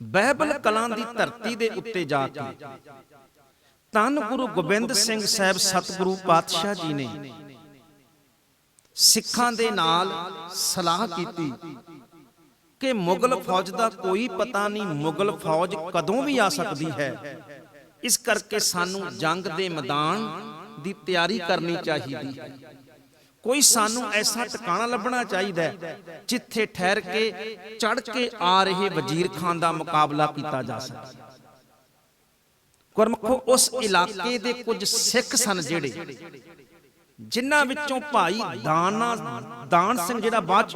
ਬਹਿਬਲ ਕਲਾਂ ਦੀ ਧਰਤੀ ਦੇ ਉੱਤੇ ਜਾ ਕੇ। ਤਨ ਗੁਰੂ ਗੋਬਿੰਦ ਸਿੰਘ ਸਾਹਿਬ ਸਤਿਗੁਰੂ ਪਾਤਸ਼ਾਹ ਜੀ ਨੇ ਸਿੱਖਾਂ ਦੇ ਨਾਲ ਸਲਾਹ ਕੀਤੀ ਕਿ ਮੁਗਲ ਫੌਜ ਦਾ ਕੋਈ ਪਤਾ ਨਹੀਂ ਮੁਗਲ ਫੌਜ ਕਦੋਂ ਵੀ ਆ ਸਕਦੀ ਹੈ। ਇਸ ਕਰਕੇ ਸਾਨੂੰ ਜੰਗ ਦੇ ਮੈਦਾਨ ਦੀ ਤਿਆਰੀ ਕਰਨੀ ਚਾਹੀਦੀ ਹੈ। ਕੋਈ ਸਾਨੂੰ ਐਸਾ ਟਿਕਾਣਾ ਲੱਭਣਾ ਚਾਹੀਦਾ ਹੈ ਜਿੱਥੇ ਠਹਿਰ ਕੇ ਚੜ ਕੇ ਆ ਰਹੇ ਵਜ਼ੀਰ ਖਾਨ ਦਾ ਮੁਕਾਬਲਾ ਕੀਤਾ ਜਾ ਸਕੇ। ਗੁਰਮਖੋ, ਉਸ ਇਲਾਕੇ ਦੇ ਕੁਝ ਸਿੱਖ ਸਨ ਜਿਹੜੇ ਜਿਨ੍ਹਾਂ ਵਿੱਚੋਂ ਭਾਈ ਦਾਨਾ, ਦਾਨ ਸਿੰਘ ਜਿਹੜਾ ਬਾਅਦ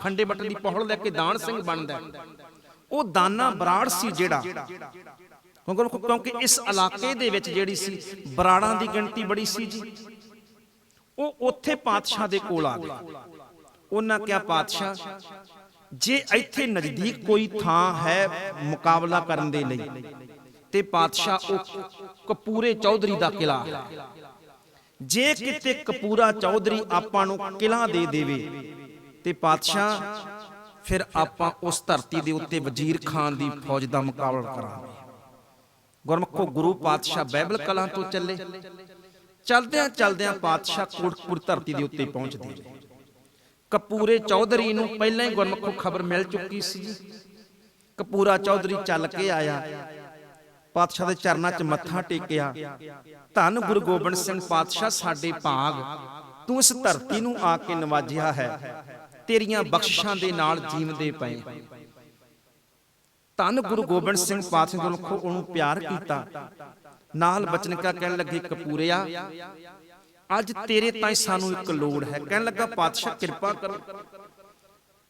ਖੰਡੇ ਬੱਟਨ ਦੀ ਪੌੜ ਲੈ ਕੇ ਦਾਨ ਸਿੰਘ ਬਣਦਾ ਉਹ ਦਾਨਾ ਬਰਾੜ ਸੀ ਜਿਹੜਾ ਕਿਉਂਕਿ ਕਿਉਂਕਿ ਇਸ ਇਲਾਕੇ ਦੇ ਵਿੱਚ ਜਿਹੜੀ ਸੀ ਬਰਾੜਾਂ ਦੀ ਗਿਣਤੀ ਬੜੀ ਸੀ ਜੀ। ਉਹ ਉੱਥੇ ਪਾਤਸ਼ਾਹ ਦੇ ਕੋਲ ਆ ਗਿਆ ਉਹਨਾਂ ਕਿਹਾ, ਪਾਤਸ਼ਾਹ, ਜੇ ਇੱਥੇ ਨਜ਼ਦੀਕ ਕੋਈ ਥਾਂ ਹੈ ਮੁਕਾਬਲਾ ਕਰਨ ਦੇ ਲਈ ਤੇ ਪਾਤਸ਼ਾਹ ਉਹ ਕਪੂਰੇ ਚੌਧਰੀ ਦਾ ਕਿਲਾ ਜੇ ਕਿਤੇ ਕਪੂਰਾ ਚੌਧਰੀ ਆਪਾਂ ਨੂੰ ਕਿਲਾ ਦੇ ਦੇਵੇ ਤੇ ਪਾਤਸ਼ਾਹ ਫਿਰ ਆਪਾਂ ਉਸ ਧਰਤੀ ਦੇ ਉੱਤੇ ਵਜ਼ੀਰ ਖਾਨ ਦੀ ਫੌਜ ਦਾ ਮੁਕਾਬਲਾ ਕਰਾਂਗੇ। ਗੁਰਮਖੋ, ਗੁਰੂ ਪਾਤਸ਼ਾਹ ਬਾਈਬਲ ਕਲਾਂ ਤੋਂ ਚੱਲੇ। ਚਲਦਿਆਂ ਚਲਦਿਆਂ ਪਾਤਸ਼ਾਹ ਕੋਟਪੁਰ ਧਰਤੀ ਦੇ ਉੱਤੇ ਪਹੁੰਚਦੇ ਨੇ। ਕਪੂਰੇ ਚੌਧਰੀ ਨੂੰ ਪਹਿਲਾਂ ਹੀ ਗੁਰਮਖੋ ਖਬਰ ਮਿਲ ਚੁੱਕੀ ਸੀ। ਕਪੂਰਾ ਚੌਧਰੀ ਚੱਲ ਕੇ ਆਇਆ। ਪਾਤਸ਼ਾਹ ਦੇ ਚਰਨਾਂ 'ਚ ਮੱਥਾ ਟੇਕਿਆ। ਧੰਨ ਗੁਰੂ ਗੋਬਿੰਦ ਸਿੰਘ ਪਾਤਸ਼ਾਹ, ਸਾਡੇ ਭਾਗ, ਤੂੰ ਇਸ ਧਰਤੀ ਨੂੰ ਆ ਕੇ ਨਵਾਜਿਆ ਹੈ। ਤੇਰੀਆਂ ਬਖਸ਼ਿਸ਼ਾਂ ਦੇ ਨਾਲ ਜੀਵਦੇ ਪਏ। ਧੰਨ ਗੁਰੂ ਗੋਬਿੰਦ ਸਿੰਘ ਪਾਤਸ਼ਾਹ ਨੂੰ ਉਹਨੂੰ ਪਿਆਰ ਕੀਤਾ। ਨਾਲ ਬਚਨਕਾ ਕਹਿਣ ਲੱਗੇ ਕਪੂਰਿਆ, ਅੱਜ ਤੇਰੇ ਤਾਈਂ ਸਾਨੂੰ ਇੱਕ ਲੋੜ ਹੈ। ਕਹਿਣ ਲੱਗਾ, ਪਾਤਸ਼ਾਹ, ਕਿਰਪਾ ਕਰੋ।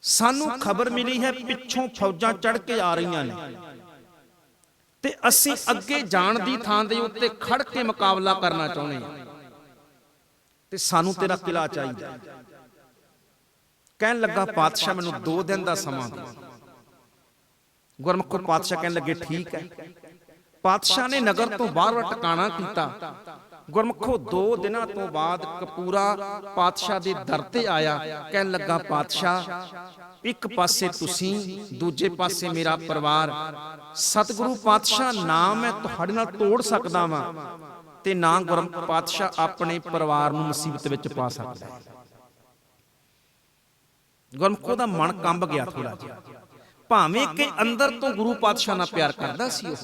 ਸਾਨੂੰ ਖਬਰ ਮਿਲੀ ਹੈ, ਪਿੱਛੋਂ ਫੌਜਾਂ ਚੜ ਕੇ ਆ ਰਹੀਆਂ ਨੇ। ਤੇ ਅਸੀਂ ਅੱਗੇ ਜਾਣ ਦੀ ਥਾਂ ਦੇ ਉੱਤੇ ਖੜ ਕੇ ਮੁਕਾਬਲਾ ਕਰਨਾ ਚਾਹੁੰਦੇ ਹਾਂ। ਤੇ ਸਾਨੂੰ ਤੇਰਾ ਕਿਲਾ ਚਾਹੀਦਾ ਕਹਿਣ ਲੱਗਾ, ਪਾਤਸ਼ਾਹ, ਮੈਨੂੰ 2 ਦਿਨ ਦਾ ਸਮਾਂ ਦੇ ਗੁਰਮੁਖ ਪਾਤਸ਼ਾਹ ਕਹਿਣ ਲੱਗੇ, ਠੀਕ ਹੈ। ਪਾਤਸ਼ਾਹ ਨੇ ਨਗਰ ਤੋਂ ਬਾਹਰ ਟਿਕਾਣਾ ਕੀਤਾ। ਗੁਰਮੁਖੋ 2 ਦਿਨਾਂ ਤੋਂ ਬਾਅਦ ਕਪੂਰਾ ਪਾਤਸ਼ਾਹ ਦੇ ਦਰ ਤੇ ਆਇਆ। ਕਹਿਣ ਲੱਗਾ, ਪਾਤਸ਼ਾਹ, ਇੱਕ ਪਾਸੇ ਤੁਸੀਂ, ਦੂਜੇ ਪਾਸੇ ਮੇਰਾ ਪਰਿਵਾਰ। ਸਤਿਗੁਰੂ ਪਾਤਸ਼ਾਹ, ਨਾ ਮੈਂ ਤੁਹਾਡੇ ਨਾਲ ਤੋੜ ਸਕਦਾ ਵਾਂ ਤੇ ਨਾ ਗੁਰਮ ਪਾਤਸ਼ਾਹ ਆਪਣੇ ਪਰਿਵਾਰ ਨੂੰ ਮੁਸੀਬਤ ਵਿੱਚ ਪਾ ਸਕਦਾ ਹੈ। ਗੁਰਮੁਖੋ ਦਾ ਮਨ ਕੰਬ ਗਿਆ ਥੋੜਾ ਜਿਹਾ। ਭਾਵੇਂ ਕਿ ਅੰਦਰ ਤੋਂ ਗੁਰੂ ਪਾਤਸ਼ਾਹ ਨਾਲ ਪਿਆਰ ਕਰਦਾ ਸੀ ਉਹ।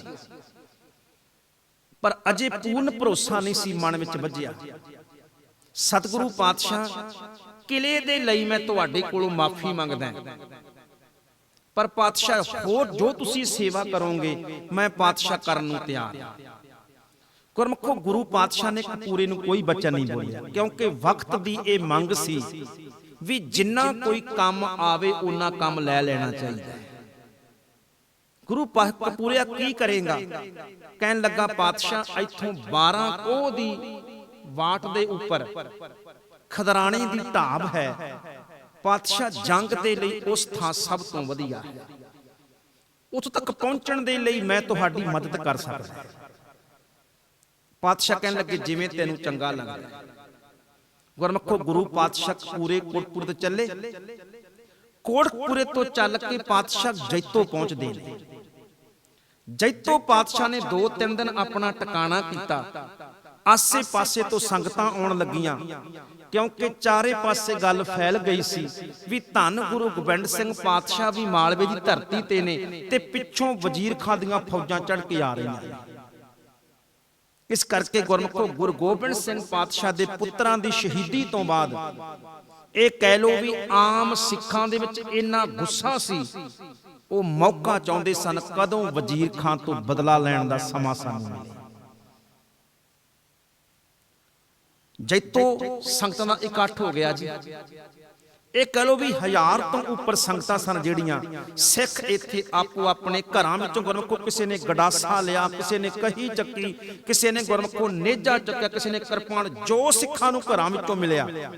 ਪਰ ਅਜੇ ਪੂਰਨ ਭਰੋਸਾ ਨਹੀਂ ਸੀ ਮਨ ਵਿੱਚ ਵੱਜਿਆ। ਸਤਿਗੁਰੂ ਪਾਤਸ਼ਾਹ, ਕਿਲੇ ਦੇ ਲਈ ਮੈਂ ਤੁਹਾਡੇ ਕੋਲੋਂ ਮਾਫੀ ਮੰਗਦਾ ਪਰ ਪਾਤਸ਼ਾਹ, ਹੋਰ ਜੋ ਤੁਸੀਂ ਸੇਵਾ ਕਰੋਗੇ, ਮੈਂ ਪਾਤਸ਼ਾਹ ਕਰਨ ਨੂੰ ਤਿਆਰ ਹਾਂ। ਗੁਰਮਖੋ, ਗੁਰੂ ਪਾਤਸ਼ਾਹ ਨੇ ਕਪੂਰੇ ਨੂੰ ਕੋਈ ਬਚਨ ਨਹੀਂ ਬੋਲਿਆ, ਕਿਉਂਕਿ ਵਕਤ ਦੀ ਇਹ ਮੰਗ ਸੀ ਵੀ ਜਿੰਨਾ ਕੋਈ ਕੰਮ ਆਵੇ ਉਹਨਾਂ ਕੰਮ ਲੈ ਲੈਣਾ ਚਾਹੀਦਾ। ਗੁਰੂ ਪਾ- ਕਪੂਰਿਆ ਕੀ ਕਰੇਗਾ? ਕਹਿਣ ਲੱਗਾ, ਪਾਤਸ਼ਾਹ, ਇੱਥੋਂ 12 ਕੋਹ ਦੀ ਵਾਟ ਦੇ ਉੱਪਰ ਖਦਰਾਣੇ ਦੀ ਢਾਬ ਹੈ। ਪਾਤਸ਼ਾਹ, ਜੰਗ ਦੇ ਲਈ ਉਸ ਥਾਂ ਸਭ ਤੋਂ ਵਧੀਆ। ਹੈ ਉੱਥੋਂ ਤੱਕ ਪਹੁੰਚਣ ਦੇ ਲਈ ਮੈਂ ਤੁਹਾਡੀ ਮਦਦ ਕਰ ਸਕਦਾ ਪਾਤਸ਼ਾਹ ਕਹਿਣ ਲੱਗੇ, ਜਿਵੇਂ ਤੈਨੂੰ ਚੰਗਾ ਲੱਗਦਾ। ਗੁਰਮਖੋ, ਗੁਰੂ ਪਾਤਸ਼ਾਹ ਪੂਰੇ ਕੋਟਪੁਰ ਤੇ ਚੱਲੇ। ਕੋਟਪੁਰੇ ਤੋਂ ਚੱਲ ਕੇ ਪਾਤਸ਼ਾਹ ਜੈਤੋ ਪਹੁੰਚਦੇ ਨੇ। ਜੈਤੋ ਪਾਤਸ਼ਾਹ ਨੇ 2-3 ਦਿਨ ਆਪਣਾ ਟਿਕਾਣਾ ਕੀਤਾ। ਆਸੇ-ਪਾਸੇ ਤੋਂ ਸੰਗਤਾਂ ਆਉਣ ਲੱਗੀਆਂ, ਕਿਉਂਕਿ ਚਾਰੇ ਪਾਸੇ ਗੱਲ ਫੈਲ ਗਈ ਸੀ ਵੀ ਧੰਨ ਗੁਰੂ ਗੋਬਿੰਦ ਸਿੰਘ ਪਾਤਸ਼ਾਹ ਵੀ ਮਾਲਵੇ ਦੀ ਧਰਤੀ ਤੇ ਨੇ ਤੇ ਪਿੱਛੋਂ ਵਜ਼ੀਰ ਖਾਨ ਦੀਆਂ ਫੌਜਾਂ ਚੜ ਕੇ ਆ ਰਹੀਆਂ ਇਸ ਕਰਕੇ ਗੁਰਮੁਖੋ ਗੁਰੂ ਗੋਬਿੰਦ ਸਿੰਘ ਪਾਤਸ਼ਾਹ ਦੇ ਪੁੱਤਰਾਂ ਦੀ ਸ਼ਹੀਦੀ ਤੋਂ ਬਾਅਦ ਇਹ ਕਹਿ ਲੋ ਵੀ ਆਮ ਸਿੱਖਾਂ ਦੇ ਵਿੱਚ ਇੰਨਾ ਗੁੱਸਾ ਸੀ ਉਹ ਮੌਕਾ ਚਾਹੁੰਦੇ ਸਨ ਕਦੋਂ ਵਜ਼ੀਰ ਖਾਨ ਤੋਂ ਬਦਲਾ ਲੈਣ ਦਾ ਸਮਾਂ ਸਾਨੂੰ ਮਿਲੇ। ਜੈਤੋ ਸੰਗਤਾਂ ਦਾ ਇਕੱਠ ਹੋ ਗਿਆ ਜੀ। ਇਹ ਕਹ ਲੋ ਵੀ ਹਜ਼ਾਰ ਤੋਂ ਉੱਪਰ ਸੰਗਤਾਂ ਸਨ ਜਿਹੜੀਆਂ ਸਿੱਖ ਇੱਥੇ ਆਪੋ ਆਪਣੇ ਘਰਾਂ ਵਿੱਚੋਂ ਗੁਰਮੁਖੋ ਕਿਸੇ ਨੇ ਗਡਾਸਾ ਲਿਆ, ਕਿਸੇ ਨੇ ਕਹੀ ਚੱਕੀ, ਕਿਸੇ ਨੇ ਗੁਰਮੁਖੋ ਨੇਜਾ ਚੱਕਿਆ, ਕਿਸੇ ਨੇ ਕਿਰਪਾਨ ਜੋ ਸਿੱਖਾਂ ਨੂੰ ਘਰਾਂ ਵਿੱਚੋਂ ਮਿਲਿਆ।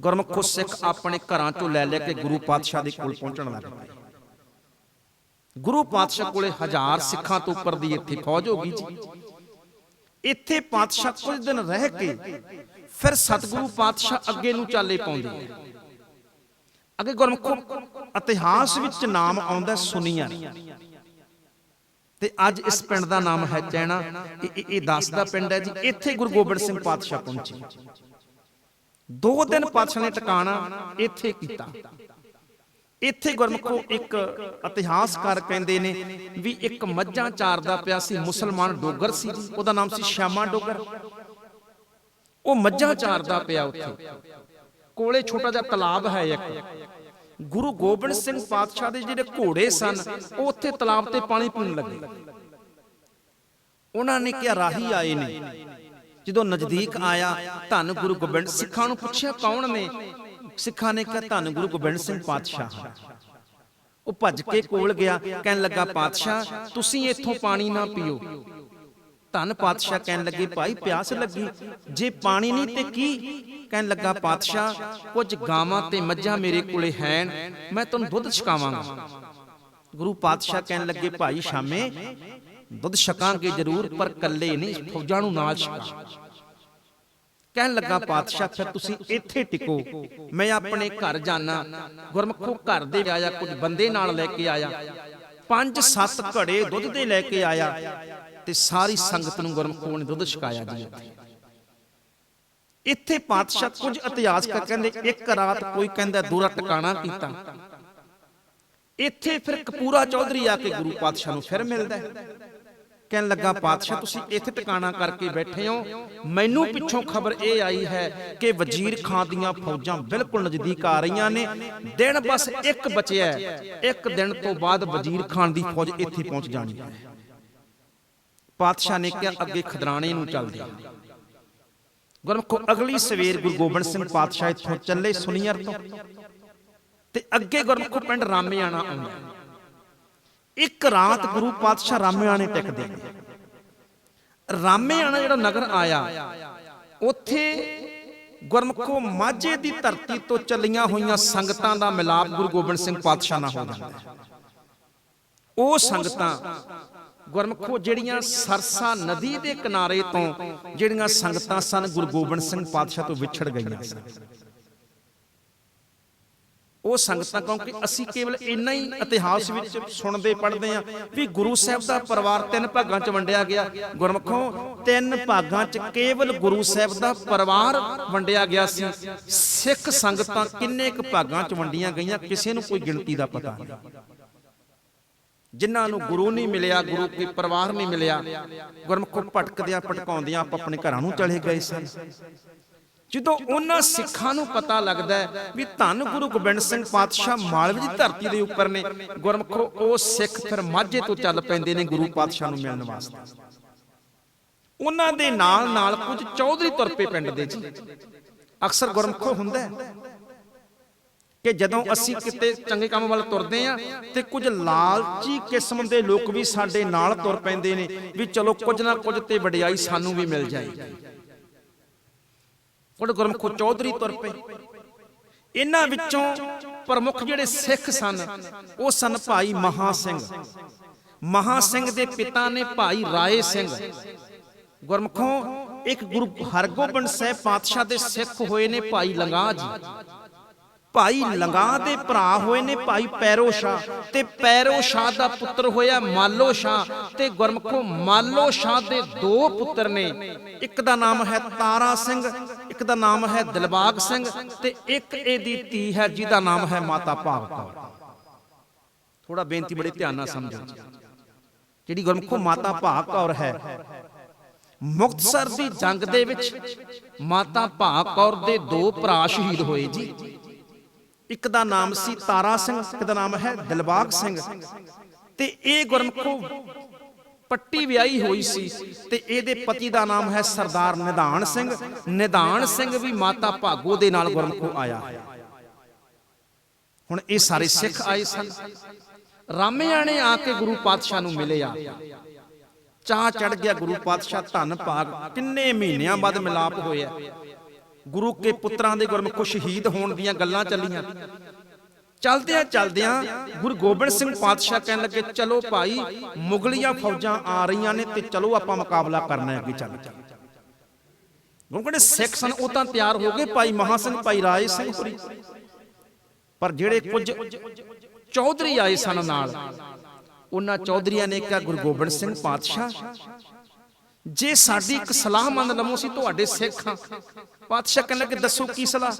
ਗੁਰਮੁਖੋ ਸਿੱਖ ਆਪਣੇ ਘਰਾਂ ਚੋਂ ਲੈ ਲੈ ਕੇ ਗੁਰੂ ਪਾਤਸ਼ਾਹ ਦੇ ਕੋਲ ਪਹੁੰਚਣ ਲੱਗ ਪਏ। ਗੁਰੂ ਪਾਤਸ਼ਾਹ ਕੋਲੇ ਹਜ਼ਾਰ ਸਿੱਖਾਂ ਤੋਂ ਉੱਪਰ ਦੀ ਇੱਥੇ ਫੌਜ ਹੋ ਜੀ। ਇੱਥੇ ਪਾਤਸ਼ਾਹ ਕੁਝ ਦਿਨ ਰਹਿ ਕੇ ਫਿਰ ਸਤਿਗੁਰੂ ਪਾਤਸ਼ਾਹ ਅੱਗੇ ਨੂੰ ਚਾਲੇ ਪਾਉਂਦੇ ਅੱਗੇ ਗੁਰਮੁਖੋ, ਇਤਿਹਾਸ ਵਿੱਚ ਨਾਮ ਆਉਂਦਾ ਸੁਨੀਆ। ਤੇ ਅੱਜ ਇਸ ਪਿੰਡ ਦਾ ਨਾਮ ਹੈ ਚੈਣਾ। ਇਹ- ਇਹ ਇਹ ਦਾਸ ਦਾ ਪਿੰਡ ਹੈ ਜੀ। ਇੱਥੇ ਗੁਰੂ ਗੋਬਿੰਦ ਸਿੰਘ ਪਾਤਸ਼ਾਹ ਪਹੁੰਚੇ। ਦੋ ਦਿਨ ਪਾਤਸ਼ਾਹ ਨੇ ਟਿਕਾਣਾ, ਇੱਥੇ ਕੀਤਾ। ਇੱਥੇ ਗੁਰਮਖੋ ਇੱਕ ਇਤਿਹਾਸਕਾਰ ਕਹਿੰਦੇ ਨੇ ਵੀ ਇੱਕ ਮੱਝਾਂ ਚਾਰਦਾ ਪਿਆ ਸੀ, ਮੁਸਲਮਾਨ ਡੋਗਰ ਸੀ, ਉਹਦਾ ਨਾਮ ਸੀ ਸ਼ਾਮਾ ਡੋਗਰ। ਉਹ ਮੱਝਾਂ ਚਾਰਦਾ ਪਿਆ ਉੱਥੇ। ਕੋਲੇ ਛੋਟਾ ਜਿਹਾ ਤਲਾਬ ਹੈ ਇੱਕ। ਗੁਰੂ ਗੋਬਿੰਦ ਸਿੰਘ ਪਾਤਸ਼ਾਹ ਦੇ ਜਿਹੜੇ ਘੋੜੇ ਸਨ, ਉਹ ਉੱਥੇ ਤਲਾਬ ਤੇ ਪਾਣੀ ਪੀਣ ਲੱਗੇ। ਉਹਨਾਂ ਨੇ ਕਿਹਾ, ਰਾਹੀ ਆਏ ਨੇ। ਜਦੋਂ ਨਜ਼ਦੀਕ ਆਇਆ, ਧੰਨ ਗੁਰੂ ਗੋਬਿੰਦ, ਸਿੱਖਾਂ ਨੂੰ ਪੁੱਛਿਆ, ਕੌਣ ਨੇ? ਸਿੱਖਾਂ ਨੇ ਕਿਹਾ, ਧੰਨ ਗੁਰੂ ਗੋਬਿੰਦ ਸਿੰਘ ਪਾਤਸ਼ਾਹ। ਉਹ ਭੱਜ ਕੇ ਕੋਲ ਗਿਆ, ਕਹਿਣ ਲੱਗਾ, ਪਾਤਸ਼ਾਹ, ਤੁਸੀਂ ਇੱਥੋਂ ਪਾਣੀ ਨਾ ਪੀਓ। ਧੰਨ ਪਾਤਸ਼ਾਹ ਕਹਿਣ ਲੱਗੇ, ਭਾਈ, ਪਿਆਸ ਲੱਗੀ। ਜੇ ਪਾਣੀ ਨਹੀਂ ਤੇ ਕੀ? ਕਹਿਣ ਲੱਗਾ, ਪਾਤਸ਼ਾਹ, ਕੁਝ ਗਾਵਾਂ ਤੇ ਮੱਝਾਂ ਮੇਰੇ ਕੋਲੇ ਹੈਨ ਮੈਂ ਤੁਹਾਨੂੰ ਦੁੱਧ ਛਕਾਵਾਂਗਾ। ਗੁਰੂ ਪਾਤਸ਼ਾਹ ਕਹਿਣ ਲੱਗੇ, ਭਾਈ, ਸ਼ਾਮੇ ਦੁੱਧ ਛਕਾਂਗੇ ਜ਼ਰੂਰ, ਪਰ ਕੱਲੇ ਨਹੀਂ, ਫੌਜਾਂ ਨੂੰ ਨਾਲ ਛਕਾ। ਕਹਿਣ ਲੱਗਾ ਪਾਤਸ਼ਾਹ ਫਿਰ ਤੁਸੀਂ ਇੱਥੇ ਟਿਕੋ। ਮੈਂ ਆਪਣੇ ਘਰ ਜਾਣਾ। ਗੁਰਮਖੋ ਘਰ ਦੇ ਆਇਆ ਕੁਝ ਬੰਦੇ ਨਾਲ ਲੈ ਕੇ ਆਇਆ। ਪੰਜ ਸੱਤ ਘੜੇ ਦੁੱਧ ਦੇ ਲੈ ਕੇ ਆਇਆ। ਤੇ ਸਾਰੀ ਸੰਗਤ ਨੂੰ ਗੁਰਮਖੋ ਨੇ ਦੁੱਧ ਛਕਾਇਆ ਜੀ। ਇੱਥੇ ਪਾਤਸ਼ਾਹ ਕੁਝ ਇਤਿਹਾਸਕਾਰ ਕਹਿੰਦੇ ਇੱਕ ਰਾਤ ਕੋਈ ਕਹਿੰਦਾ ਦੂਰਾ ਟਿਕਾਣਾ ਕੀਤਾ। ਇੱਥੇ ਫਿਰ ਕਪੂਰਾ ਚੌਧਰੀ ਆ ਕੇ ਗੁਰੂ ਪਾਤਸ਼ਾਹ ਨੂੰ ਫਿਰ ਮਿਲਦਾ ਹੈ। ਕਹਿਣ ਲੱਗਾ, ਪਾਤਸ਼ਾਹ, ਤੁਸੀਂ ਇੱਥੇ ਟਿਕਾਣਾ ਕਰਕੇ ਬੈਠੇ ਹੋ। ਮੈਨੂੰ ਪਿੱਛੋਂ ਖਬਰ ਇਹ ਆਈ ਹੈ ਕਿ ਵਜ਼ੀਰ ਖਾਨ ਦੀਆਂ ਫੌਜਾਂ ਬਿਲਕੁਲ ਨਜ਼ਦੀਕ ਆ ਰਹੀਆਂ ਨੇ। ਦਿਨ ਬਸ ਇੱਕ ਬਚਿਆ ਇੱਕ ਦਿਨ ਤੋਂ ਬਾਅਦ ਵਜ਼ੀਰ ਖਾਨ ਦੀ ਫੌਜ ਇੱਥੇ ਪਹੁੰਚ ਜਾਣੀ ਹੈ। ਪਾਤਸ਼ਾਹ ਨੇ ਕਿਹਾ, ਅੱਗੇ ਖਦਰਾਣੇ ਨੂੰ ਚੱਲਦੇ ਹਾਂ। ਗੁਰਮਖੋ, ਅਗਲੀ ਸਵੇਰ ਗੁਰੂ ਗੋਬਿੰਦ ਸਿੰਘ ਪਾਤਸ਼ਾਹ ਇੱਥੋਂ ਚੱਲੇ ਸੁਨੀਅਰ ਤੋਂ। ਤੇ ਅੱਗੇ ਗੁਰਮਖੋ ਪਿੰਡ ਰਾਮਿਆਣਾ ਆਉਂਦਾ। ਇੱਕ ਰਾਤ ਗੁਰੂ ਪਾਤਸ਼ਾਹ ਰਾਮੇਆਣੇ ਟਿਕਦੇ ਰਾਮਿਆਣਾ ਜਿਹੜਾ ਨਗਰ ਆਇਆ, ਉੱਥੇ ਗੁਰਮਖੋ ਮਾਝੇ ਦੀ ਧਰਤੀ ਤੋਂ ਚੱਲੀਆਂ ਹੋਈਆਂ ਸੰਗਤਾਂ ਦਾ ਮਿਲਾਪ ਗੁਰੂ ਗੋਬਿੰਦ ਸਿੰਘ ਪਾਤਸ਼ਾਹ ਨਾਲ ਹੋ ਜਾਂਦਾ। ਉਹ ਸੰਗਤਾਂ ਗੁਰਮਖੋ ਜਿਹੜੀਆਂ ਸਰਸਾ ਨਦੀ ਦੇ ਕਿਨਾਰੇ ਤੋਂ ਜਿਹੜੀਆਂ ਸੰਗਤਾਂ ਸਨ, ਗੁਰੂ ਗੋਬਿੰਦ ਸਿੰਘ ਪਾਤਸ਼ਾਹ ਤੋਂ ਵਿਛੜ ਗਈਆਂ ਸਨ। ਉਹ ਸੰਗਤਾਂ ਕਿਉਂਕਿ ਅਸੀਂ ਕੇਵਲ ਇੰਨਾ ਹੀ ਇਤਿਹਾਸ ਵਿੱਚ ਸੁਣਦੇ, ਪੜ੍ਹਦੇ ਆ ਵੀ ਗੁਰੂ ਸਾਹਿਬ ਦਾ ਪਰਿਵਾਰ ਤਿੰਨ ਭਾਗਾਂ 'ਚ ਵੰਡਿਆ ਗਿਆ। ਗੁਰਮਖੋ ਤਿੰਨ ਭਾਗਾਂ 'ਚ ਕੇਵਲ ਗੁਰੂ ਸਾਹਿਬ ਦਾ ਪਰਿਵਾਰ ਵੰਡਿਆ ਗਿਆ ਸੀ। ਸਿੱਖ ਸੰਗਤਾਂ ਕਿੰਨੇ ਕੁ ਭਾਗਾਂ 'ਚ ਵੰਡੀਆਂ ਗਈਆਂ, ਕਿਸੇ ਨੂੰ ਕੋਈ ਗਿਣਤੀ ਦਾ ਪਤਾ ਨਹੀਂ। ਜਿਨ੍ਹਾਂ ਨੂੰ ਗੁਰੂ ਨਹੀਂ ਮਿਲਿਆ, ਗੁਰੂ ਕੇ ਪਰਿਵਾਰ ਨਹੀਂ ਮਿਲਿਆ, ਗੁਰਮੁਖੋ ਭਟਕਦਿਆਂ ਭਟਕਾਉਂਦਿਆਂ ਆਪ ਆਪਣੇ ਘਰਾਂ ਨੂੰ ਚਲੇ ਗਏ ਸਨ। ਜਦੋਂ ਉਹਨਾਂ ਸਿੱਖਾਂ ਨੂੰ ਪਤਾ ਲੱਗਦਾ ਹੈ ਵੀ ਧੰਨ ਗੁਰੂ ਗੋਬਿੰਦ ਸਿੰਘ ਪਾਤਸ਼ਾਹ ਮਾਲਵੇ ਦੀ ਧਰਤੀ ਦੇ ਉੱਪਰ ਨੇ, ਗੁਰਮੁਖੋ, ਉਹ ਸਿੱਖ ਫਿਰ ਮਾਝੇ ਤੋਂ ਚੱਲ ਪੈਂਦੇ ਨੇ ਗੁਰੂ ਪਾਤਸ਼ਾਹ ਨੂੰ ਮਿਲਣ ਵਾਸਤੇ। ਉਹਨਾਂ ਦੇ ਨਾਲ ਨਾਲ ਕੁਝ ਚੌਧਰੀ ਤੁਰ ਪਏ ਪਿੰਡ ਦੇ ਜੀ ਅਕਸਰ ਗੁਰਮੁਖੋ ਹੁੰਦਾ ਕਿ ਜਦੋਂ ਅਸੀਂ ਕਿਤੇ ਚੰਗੇ ਕੰਮ ਵੱਲ ਤੁਰਦੇ ਆ ਤੇ ਕੁਝ ਲਾਲਚੀ ਕਿਸਮ ਦੇ ਲੋਕ ਵੀ ਸਾਡੇ ਨਾਲ ਤੁਰ ਪੈਂਦੇ ਨੇ ਵੀ ਚਲੋ ਕੁਝ ਨਾ ਕੁਝ ਤੇ ਵਡਿਆਈ ਸਾਨੂੰ ਵੀ ਮਿਲ ਜਾਏਗੀ। ਕੁਝ ਗੁਰਮੁਖੋ ਚੌਧਰੀ ਤੁਰ ਪਏ। ਇਹਨਾਂ ਵਿੱਚੋਂ ਪ੍ਰਮੁੱਖ ਜਿਹੜੇ ਸਿੱਖ ਸਨ, ਉਹ ਸਨ ਭਾਈ ਮਹਾ ਸਿੰਘ। ਮਹਾ ਸਿੰਘ ਦੇ ਪਿਤਾ ਨੇ ਭਾਈ ਰਾਏ ਸਿੰਘ। ਗੁਰਮੁਖੋ ਇੱਕ ਗੁਰੂ ਹਰਗੋਬਿੰਦ ਸਾਹਿਬ ਪਾਤਸ਼ਾਹ ਦੇ ਸਿੱਖ ਹੋਏ ਨੇ ਭਾਈ ਲੰਗਾ ਜੀ। ਭਾਈ ਲੰਗਾ ਦੇ ਭਰਾ ਹੋਏ ਨੇ ਭਾਈ ਪੈਰੋ ਸ਼ਾਹ ਤੇ ਪੈਰੋ ਸ਼ਾਹ ਦਾ ਪੁੱਤਰ ਹੋਇਆ ਮਾਲੋ ਸ਼ਾਹ ਤੇ ਗੁਰਮਖੋ ਮਾਲੋ ਸ਼ਾਹ ਦੇ ਦੋ ਪੁੱਤਰ ਨੇ। ਇੱਕ ਦਾ ਨਾਮ ਹੈ ਤਾਰਾ ਸਿੰਘ ਇੱਕ ਦਾ ਨਾਮ ਹੈ ਦਿਲਬਾਗ ਸਿੰਘ ਤੇ ਇੱਕ ਇਹਦੀ ਧੀ ਹੈ ਜਿਹਦਾ ਨਾਮ ਹੈ ਮਾਤਾ ਭਾਗ ਕੌਰ। ਥੋੜਾ ਬੇਨਤੀ ਬੜੇ ਧਿਆਨ ਨਾਲ ਸਮਝੋ। ਜਿਹੜੀ ਗੁਰਮਖੋ ਮਾਤਾ ਭਾਗ ਕੌਰ ਹੈ, ਮੁਕਤਸਰ ਦੀ ਜੰਗ ਦੇ ਵਿੱਚ ਮਾਤਾ ਭਾਗ ਕੌਰ ਦੇ ਦੋ ਭਰਾ ਸ਼ਹੀਦ ਹੋਏ ਜੀ। ਇੱਕ ਦਾ ਨਾਮ ਸੀ ਤਾਰਾ ਸਿੰਘ, ਇੱਕ ਦਾ ਨਾਮ ਹੈ ਦਿਲਬਾਗ ਸਿੰਘ। ਤੇ ਇਹ ਗੁਰਮਖੋ ਪੱਟੀ ਵਿਆਹੀ ਹੋਈ ਸੀ ਤੇ ਇਹਦੇ ਪਤੀ ਦਾ ਨਾਮ ਹੈ ਸਰਦਾਰ ਨਿਧਾਨ ਸਿੰਘ। ਨਿਧਾਨ ਸਿੰਘ ਵੀ ਮਾਤਾ ਭਾਗੋ ਦੇ ਨਾਲ ਗੁਰਮਖੋ ਆਇਆ। ਹੁਣ ਇਹ ਸਾਰੇ ਸਿੱਖ ਆਏ ਸਨ। ਰਾਮਿਆਣੇ ਆ ਕੇ ਗੁਰੂ ਪਾਤਸ਼ਾਹ ਨੂੰ ਮਿਲੇ ਆ ਚਾਹ ਚੜ ਗਿਆ ਗੁਰੂ ਪਾਤਸ਼ਾਹ ਧੰਨ ਭਾਗ। ਕਿੰਨੇ ਮਹੀਨਿਆਂ ਬਾਅਦ ਮਿਲਾਪ ਹੋਇਆ। ਗੁਰੂ ਕੇ ਪੁੱਤਰਾਂ ਦੇ ਗੁਰਮੁਖ ਸ਼ਹੀਦ ਹੋਣ ਦੀਆਂ ਗੱਲਾਂ ਚੱਲੀਆਂ। ਚਲਦਿਆਂ ਚਲਦਿਆਂ ਗੁਰੂ ਗੋਬਿੰਦ ਸਿੰਘ ਪਾਤਸ਼ਾਹ ਕਹਿਣ ਲੱਗੇ, ਚਲੋ ਭਾਈ, ਮੁਗਲੀਆਂ ਫੌਜਾਂ ਆ ਰਹੀਆਂ ਨੇ ਤੇ ਚਲੋ ਆਪਾਂ ਮੁਕਾਬਲਾ ਕਰਨਾ ਹੈ ਅੱਗੇ ਚੱਲ ਕਿਉਂਕਿ ਸਿੱਖ ਸਨ, ਉਹ ਤਾਂ ਤਿਆਰ ਹੋ ਗਏ ਭਾਈ ਮਹਾ ਸਿੰਘ, ਭਾਈ ਰਾਏ ਸਿੰਘ ਹੋਰੀ ਪਰ ਜਿਹੜੇ ਕੁਝ ਚੌਧਰੀ ਆਏ ਸਨ ਨਾਲ, ਉਹਨਾਂ ਚੌਧਰੀਆਂ ਨੇ ਕਿਹਾ, ਗੁਰੂ ਗੋਬਿੰਦ ਸਿੰਘ ਪਾਤਸ਼ਾਹ, ਜੇ ਸਾਡੀ ਇੱਕ ਸਲਾਹ ਮੰਨ ਲਵੋ ਸੀ, ਤੁਹਾਡੇ ਸਿੱਖ ਹਾਂ। ਪਾਤਸ਼ਾਹ ਕਹਿਣ ਲੱਗੇ, ਦੱਸੋ ਕੀ ਸਲਾਹ?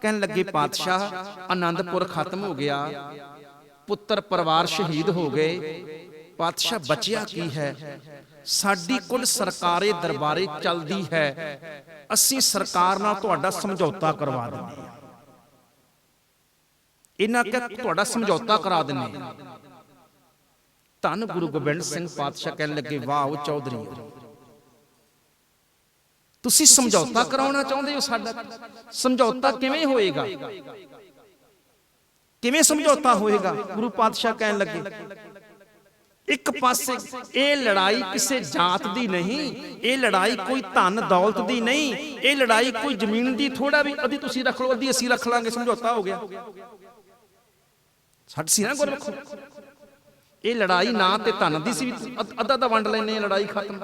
ਕਹਿਣ ਲੱਗੇ, ਪਾਤਸ਼ਾਹ, ਆਨੰਦਪੁਰ ਖਤਮ ਹੋ ਗਿਆ, ਪੁੱਤਰ ਪਰਿਵਾਰ ਸ਼ਹੀਦ ਹੋ ਗਏ। ਪਾਤਸ਼ਾਹ ਬਚਿਆ ਕੀ ਹੈ? ਸਾਡੀ ਕੁੱਲ ਸਰਕਾਰੇ ਦਰਬਾਰੇ ਚੱਲਦੀ ਹੈ। ਅਸੀਂ ਸਰਕਾਰ ਨਾਲ ਤੁਹਾਡਾ ਸਮਝੌਤਾ ਕਰਵਾ ਦਿੰਦੇ ਹਾਂ। ਇਹਨਾਂ ਕਿਹਾ, ਤੁਹਾਡਾ ਸਮਝੌਤਾ ਕਰਾ ਦਿੰਦੇ ਧੰਨ ਗੁਰੂ ਗੋਬਿੰਦ ਸਿੰਘ ਪਾਤਸ਼ਾਹ ਕਹਿਣ ਲੱਗੇ, ਵਾਹ ਚੌਧਰੀ ਤੁਸੀਂ ਸਮਝੌਤਾ ਕਰਾਉਣਾ ਚਾਹੁੰਦੇ ਹੋ ਸਾਡਾ? ਸਮਝੌਤਾ ਕਿਵੇਂ ਹੋਏਗਾ? ਕਿਵੇਂ ਸਮਝੌਤਾ ਹੋਏਗਾ? ਗੁਰੂ ਪਾਤਸ਼ਾਹ ਕਹਿਣ ਲੱਗੇ ਇੱਕ ਪਾਸੇ ਇਹ ਲੜਾਈ ਕਿਸੇ ਜਾਤ ਦੀ ਨਹੀਂ ਇਹ ਲੜਾਈ ਕੋਈ ਧਨ ਦੌਲਤ ਦੀ ਨਹੀਂ ਇਹ ਲੜਾਈ ਕੋਈ ਜ਼ਮੀਨ ਦੀ ਥੋੜਾ ਵੀ ਅਧੀ ਤੁਸੀਂ ਰੱਖ ਲਓ ਅਧੀ ਅਸੀਂ ਰੱਖ ਲਾਂਗੇ ਸਮਝੌਤਾ ਹੋ ਗਿਆ। ਛੱਡ ਸੀ ਨਾ ਗੁਰਮੁਖੋ? ਇਹ ਲੜਾਈ ਨਾ ਤੇ ਧਨ ਦੀ ਸੀ ਅੱਧ- ਤਾਂ ਵੰਡ ਲੈਨੇ ਆ ਲੜਾਈ ਖਤਮ।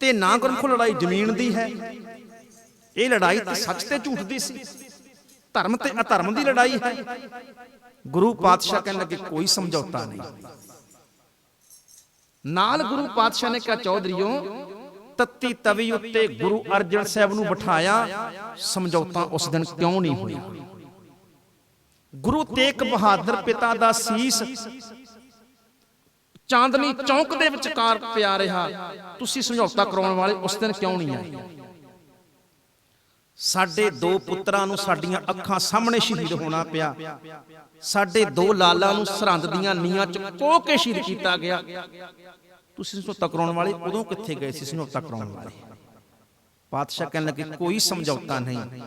ਤੇ ਨਾ ਗੁਰਮੁਖੋ ਲੜਾਈ ਜ਼ਮੀਨ ਦੀ ਹੈ। ਇਹ ਲੜਾਈ ਤਾਂ ਸੱਚ ਤੇ ਝੂਠ ਦੀ ਸੀ। ਧਰਮ ਤੇ ਅਧਰਮ ਦੀ ਲੜਾਈ ਹੈ। ਗੁਰੂ ਪਾਤਸ਼ਾਹ ਕਹਿਣ ਲੱਗੇ, ਕੋਈ ਸਮਝੌਤਾ ਨਹੀਂ। ਨਾਲ ਗੁਰੂ ਪਾਤਸ਼ਾਹ ਨੇ ਕਿਹਾ, ਚੌਧਰੀਓ, ਤੱਤੀ ਤਵੀ ਉੱਤੇ ਗੁਰੂ ਅਰਜਨ ਸਾਹਿਬ ਨੂੰ ਬਿਠਾਇਆ। ਸਮਝੌਤਾ ਉਸ ਦਿਨ ਕਿਉਂ ਨਹੀਂ ਹੋਇਆ? ਗੁਰੂ ਤੇਗ ਬਹਾਦਰ ਪਿਤਾ ਦਾ ਸੀਸ ਚਾਂਦਨੀ ਚੌਂਕ ਦੇ ਵਿਚਕਾਰ ਪਿਆ ਰਿਹਾ। ਤੁਸੀਂ ਸਮਝੌਤਾ ਕਰਾਉਣ ਵਾਲੇ ਉਸ ਦਿਨ ਕਿਉਂ ਨਹੀਂ ਆਏ? ਸਾਡੇ ਦੋ ਪੁੱਤਰਾਂ ਨੂੰ ਸਾਡੀਆਂ ਅੱਖਾਂ ਸਾਹਮਣੇ ਸ਼ਹੀਦ ਹੋਣਾ ਪਿਆ। ਸਾਡੇ ਦੋ ਲਾਲਾਂ ਨੂੰ ਸਰਹੰਦ ਦੀਆਂ ਨੀਆਂ ਚ ਕੋਹ ਕੇ ਸ਼ਹੀਦ ਕੀਤਾ ਗਿਆ। ਤੁਸੀਂ ਸਮਝੌਤਾ ਕਰਾਉਣ ਵਾਲੇ ਉਦੋਂ ਕਿੱਥੇ ਗਏ ਸੀ ਸਮਝੌਤਾ ਕਰਾਉਣ ਵਾਲੇ? ਪਾਤਸ਼ਾਹ ਕਹਿਣ ਲੱਗੇ, ਕੋਈ ਸਮਝੌਤਾ ਨਹੀਂ।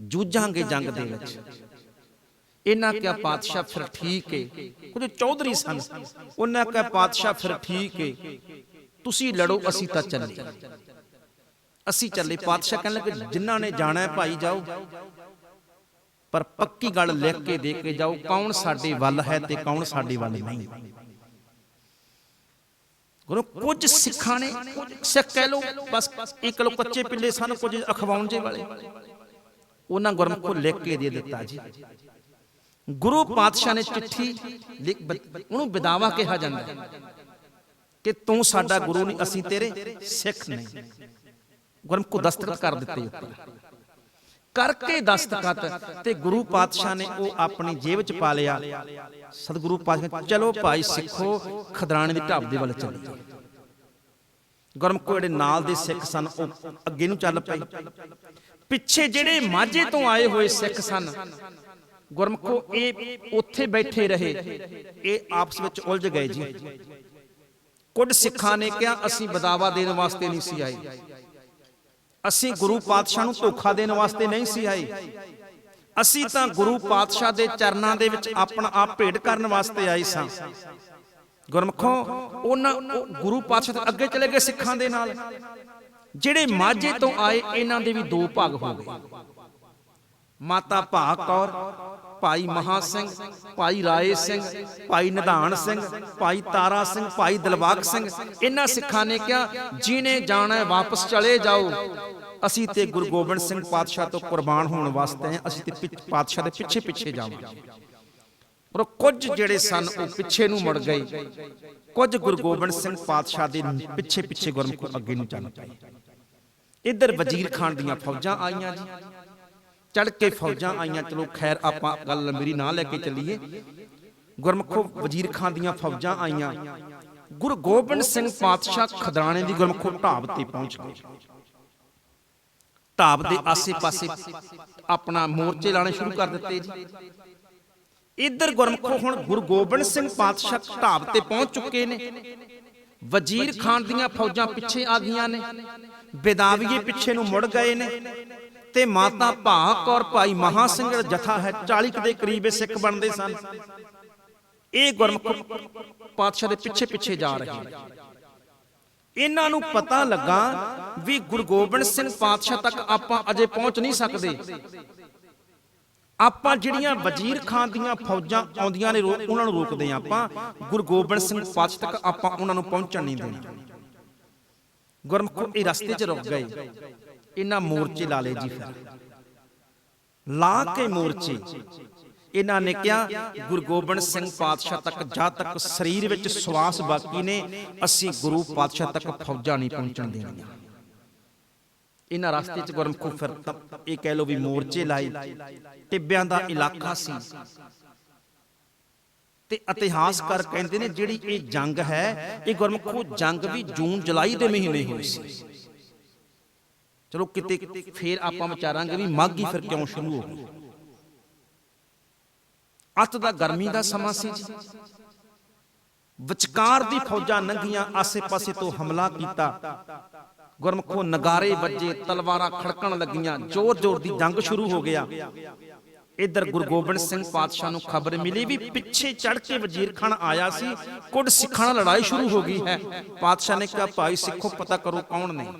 ਜੂਝਾਂਗੇ ਜੰਗ ਦੇ ਵਿੱਚ। ਇਹਨਾਂ ਕਿਹਾ ਪਾਤਸ਼ਾਹ ਫਿਰ ਠੀਕ ਏ? ਕੁਝ ਚੌਧਰੀ ਸਨ। ਉਹਨਾਂ ਕਿਹਾ ਪਾਤਸ਼ਾਹ ਫਿਰ ਠੀਕ ਏ? ਤੁਸੀਂ ਲੜੋ ਅਸੀਂ ਤਾਂ ਚੱਲੇ। ਅਸੀਂ ਚੱਲੇ। ਪਾਤਸ਼ਾਹ ਕਹਿਣ ਲੱਗੇ ਜਿਨ੍ਹਾਂ ਨੇ ਜਾਣਾ ਹੈ ਭਾਈ ਜਾਓ। ਪਰ ਪੱਕੀ ਗੱਲ ਲਿਖ ਕੇ ਦੇ ਕੇ ਜਾਓ ਕੌਣ ਸਾਡੇ ਵੱਲ ਹੈ ਤੇ ਕੌਣ ਸਾਡੇ ਵੱਲ ਨਹੀਂ? ਗੁਰੂ ਕੁਝ ਸਿੱਖਾਂ ਨੇ ਸਿੱਖ ਕਹਿ ਲੋ ਬਸ ਇੱਕ ਲੋ ਕੱਚੇ ਪਿੱਲੇ ਸਨ ਕੁਝ ਅਖਵਾਉਣ ਜੇ ਵਾਲੇ। ਉਹਨਾਂ ਗੁਰਮੁਖੋ ਲਿਖ ਕੇ ਦੇ ਦਿੱਤਾ ਜੀ। ਗੁਰੂ ਪਾਤਸ਼ਾਹ ਨੇ ਚਿੱਠੀ ਲਿਖ ਉਹਨੂੰ ਵਿਦਾਵਾ ਕਿਹਾ ਜਾਂਦਾ ਕਿ ਤੂੰ ਸਾਡਾ ਗੁਰੂ ਨਹੀਂ, ਅਸੀਂ ਤੇਰੇ ਸਿੱਖ ਨਹੀਂ। ਗੁਰਮੁਖ ਦਸਤਖਤ ਕਰ ਦਿੱਤੇ ਉੱਤੇ। ਕਰਕੇ ਦਸਤਖਤ ਤੇ ਗੁਰੂ ਪਾਤਸ਼ਾਹ ਨੇ ਉਹ ਆਪਣੀ ਜੇਬ ਚ ਪਾ ਲਿਆ। ਸਤਿਗੁਰੂ ਪਾਤਸ਼ਾਹ ਚਲੋ ਭਾਈ ਸਿੱਖੋ, ਖਦਰਾਣੇ ਦੀ ਢਾਬ ਦੇ ਵੱਲ ਚੱਲੀਏ ਗੁਰਮੁਖ ਜਿਹੜੇ ਨਾਲ ਦੇ ਸਿੱਖ ਸਨ, ਉਹ ਅੱਗੇ ਨੂੰ ਚੱਲ ਪਏ। ਪਿੱਛੇ ਜਿਹੜੇ ਮਾਝੇ ਤੋਂ ਆਏ ਹੋਏ ਸਿੱਖ ਸਨ ਗੁਰਮੁਖੋ, ਇਹ ਉੱਥੇ ਬੈਠੇ ਰਹੇ। ਇਹ ਆਪਸ ਵਿੱਚ ਉਲਝ ਗਏ ਜੀ। ਕੁਝ ਸਿੱਖਾਂ ਨੇ ਕਿਹਾ, ਅਸੀਂ ਬਦਾਵਾ ਦੇਣ ਵਾਸਤੇ ਨਹੀਂ ਸੀ ਆਏ। ਅਸੀਂ ਗੁਰੂ ਪਾਤਸ਼ਾਹ ਨੂੰ ਧੋਖਾ ਦੇਣ ਵਾਸਤੇ ਨਹੀਂ ਸੀ ਆਏ। ਅਸੀਂ ਤਾਂ ਗੁਰੂ ਪਾਤਸ਼ਾਹ ਦੇ ਚਰਨਾਂ ਦੇ ਵਿੱਚ ਆਪਣਾ ਆਪ ਭੇਟ ਕਰਨ ਵਾਸਤੇ ਆਏ ਸਾਂ। ਗੁਰਮਖੋ, ਉਹਨਾਂ ਗੁਰੂ ਪਾਤਸ਼ਾਹ ਦੇ ਅੱਗੇ ਚਲੇ ਗਏ ਸਿੱਖਾਂ ਦੇ ਨਾਲ। ਜਿਹੜੇ ਮਾਝੇ ਤੋਂ ਆਏ, ਇਹਨਾਂ ਦੇ ਵੀ ਦੋ ਭਾਗ ਹੋ ਗਏ। ਮਾਤਾ ਭਾਗ ਕੌਰ, ਭਾਈ ਮਹਾ ਸਿੰਘ, ਭਾਈ ਰਾਏ ਸਿੰਘ, ਭਾਈ ਨਿਧਾਨ ਸਿੰਘ, ਭਾਈ ਤਾਰਾ ਸਿੰਘ, ਭਾਈ ਦਿਲਬਾਗ ਸਿੰਘ, ਇਹਨਾਂ ਸਿੱਖਾਂ ਨੇ ਕਿਹਾ, ਜਿਹਨੇ ਜਾਣਾ ਵਾਪਸ ਚਲੇ ਜਾਓ। ਅਸੀਂ ਤੇ ਗੁਰੂ ਗੋਬਿੰਦ ਸਿੰਘ ਪਾਤਸ਼ਾਹ ਤੋਂ ਕੁਰਬਾਨ ਹੋਣ ਵਾਸਤੇ ਅਸੀਂ ਤੇ ਪਾਤਸ਼ਾਹ ਦੇ ਪਿੱਛੇ ਪਿੱਛੇ ਜਾਵਾਂਗੇ। ਪਰ ਕੁਝ ਜਿਹੜੇ ਸਨ, ਉਹ ਪਿੱਛੇ ਨੂੰ ਮੁੜ ਗਏ। ਕੁਝ ਗੁਰੂ ਗੋਬਿੰਦ ਸਿੰਘ ਪਾਤਸ਼ਾਹ ਦੇ ਪਿੱਛੇ ਪਿੱਛੇ ਗੁਰਮੁਖ ਅੱਗੇ ਨੂੰ ਚੱਲ ਪਏ। ਇੱਧਰ ਵਜ਼ੀਰ ਖਾਨ ਦੀਆਂ ਫੌਜਾਂ ਆਈਆਂ ਜੀ। ਚੜ ਕੇ ਫੌਜਾਂ ਆਈਆਂ, ਚਲੋ ਖੈਰ ਆਪਾਂ ਗੱਲ ਮੇਰੀ ਨਾ ਲੈ ਕੇ ਚੱਲੀਏ। ਗੁਰਮਖੋ ਵਜ਼ੀਰ ਖਾਨ ਦੀਆਂ ਫੌਜਾਂ ਆਈਆਂ। ਗੁਰੂ ਗੋਬਿੰਦ ਸਿੰਘ ਪਾਤਸ਼ਾਹ ਖਦਰਾਣੇ ਦੀ ਗੁਰਮਖੋ ਢਾਬ ਤੇ ਪਹੁੰਚ ਗਏ। ਢਾਬ ਦੇ ਆਸੇ-ਪਾਸੇ ਆਪਣਾ ਮੋਰਚੇ ਲਾਣੇ ਸ਼ੁਰੂ ਕਰ ਦਿੱਤੇ ਜੀ। ਇੱਧਰ ਗੁਰਮਖੋ ਹੁਣ ਗੁਰੂ ਗੋਬਿੰਦ ਸਿੰਘ ਪਾਤਸ਼ਾਹ ਢਾਬ ਤੇ ਪਹੁੰਚ ਚੁੱਕੇ ਨੇ। ਵਜ਼ੀਰ ਖਾਨ ਦੀਆਂ ਫੌਜਾਂ ਪਿੱਛੇ ਆ ਗਈਆਂ ਨੇ। ਬੇਦਾਵੀਏ ਪਿੱਛੇ ਨੂੰ ਮੁੜ ਗਏ ਨੇ। ਤੇ ਮਾਤਾ ਭਾਗ ਔਰ ਭਾਈ ਮਹਾ ਸਿੰਘ ਦਾ ਜਥਾ ਹੈ 40 ਦੇ ਕਰੀਬ ਸਿੱਖ ਬਣਦੇ ਸਨ। ਇਹ ਗੁਰਮੁਖ ਪਾਤਸ਼ਾਹ ਦੇ ਪਿੱਛੇ ਪਿੱਛੇ ਜਾ ਰਹੇ ਨੇ। ਇਹਨਾਂ ਨੂੰ ਪਤਾ ਲੱਗਾ ਵੀ ਗੁਰੂ ਗੋਬਿੰਦ ਸਿੰਘ ਪਾਤਸ਼ਾਹ ਤੱਕ ਆਪਾਂ ਅਜੇ ਪਹੁੰਚ ਨਹੀਂ ਸਕਦੇ। ਆਪਾਂ ਜਿਹੜੀਆਂ ਵਜ਼ੀਰ ਖਾਨ ਦੀਆਂ ਫੌਜਾਂ ਆਉਂਦੀਆਂ ਨੇ ਉਹਨਾਂ ਨੂੰ ਰੋਕਦੇ ਹਾਂ ਆਪਾਂ। ਗੁਰੂ ਗੋਬਿੰਦ ਸਿੰਘ ਪਾਤਸ਼ਾਹ ਤੱਕ ਆਪਾਂ ਉਹਨਾਂ ਨੂੰ ਪਹੁੰਚਣ ਨਹੀਂ ਦੇਣਾ। ਗੁਰਮੁਖ ਇਹ ਰਸਤੇ 'ਚ ਰੁਕ ਗਏ। ਇਹਨਾਂ ਮੋਰਚੇ ਲਾ ਲਏ ਜੀ ਫਿਰ। ਲਾ ਕੇ ਮੋਰਚੇ। ਇਹਨਾਂ ਨੇ ਕਿਹਾ ਗੁਰੂ ਗੋਬਿੰਦ ਸਿੰਘ ਪਾਤਸ਼ਾਹ ਤੱਕ ਜਦ ਤੱਕ ਸਰੀਰ ਵਿੱਚ ਸਵਾਸ ਬਾਕੀ ਨੇ ਅਸੀਂ ਗੁਰੂ ਪਾਤਸ਼ਾਹ ਤੱਕ ਫੌਜਾਂ ਨਹੀਂ ਪਹੁੰਚਣ ਦੇਣੀਆਂ। ਇਹਨਾਂ ਰਸਤੇ 'ਚ ਗੁਰਮਖੋ ਫਿਰ ਇਹ ਕਹਿ ਲੋ ਵੀ ਮੋਰਚੇ ਲਾਏ। ਟਿੱਬਿਆਂ ਦਾ ਇਲਾਕਾ ਸੀ। ਤੇ ਇਤਿਹਾਸਕਾਰ ਕਹਿੰਦੇ ਨੇ ਜਿਹੜੀ ਇਹ ਜੰਗ ਹੈ ਇਹ ਗੁਰਮਖੋ ਜੰਗ ਵੀ ਜੂਨ ਜੁਲਾਈ ਦੇ ਮਹੀਨੇ ਹੋਈ ਸੀ। ਚਲੋ ਕਿਤੇ ਫੇਰ ਆਪਾਂ ਵਿਚਾਰਾਂਗੇ ਵੀ ਮਾਘੀ ਫਿਰ ਕਿਉਂ ਸ਼ੁਰੂ ਹੋ ਗਈ? ਅੱਤ ਦਾ ਗਰਮੀ ਦਾ ਸਮਾਂ ਸੀ। ਵਿਚਕਾਰ ਦੀ ਫੌਜਾਂ ਲੰਘੀਆਂ ਆਸੇ-ਪਾਸੇ ਤੋਂ ਹਮਲਾ ਕੀਤਾ। ਗੁਰਮਖੋ ਨਗਾਰੇ ਵੱਜੇ, ਤਲਵਾਰਾਂ ਖੜਕਣ ਲੱਗੀਆਂ, ਜ਼ੋਰ-ਜ਼ੋਰ ਦੀ ਜੰਗ ਸ਼ੁਰੂ ਹੋ ਗਿਆ। ਇਧਰ ਗੁਰੂ ਗੋਬਿੰਦ ਸਿੰਘ ਪਾਤਸ਼ਾਹ ਨੂੰ ਖਬਰ ਮਿਲੀ ਵੀ ਪਿੱਛੇ ਚੜ ਕੇ ਵਜ਼ੀਰ ਖਾਨ ਆਇਆ ਸੀ। ਕੁੱਡ ਸਿੱਖਾਂ ਨਾਲ ਲੜਾਈ ਸ਼ੁਰੂ ਹੋ ਗਈ ਹੈ। ਪਾਤਸ਼ਾਹ ਨੇ ਕਿਹਾ, ਭਾਈ ਸਿੱਖੋ, ਪਤਾ ਕਰੋ ਕੌਣ ਨੇ?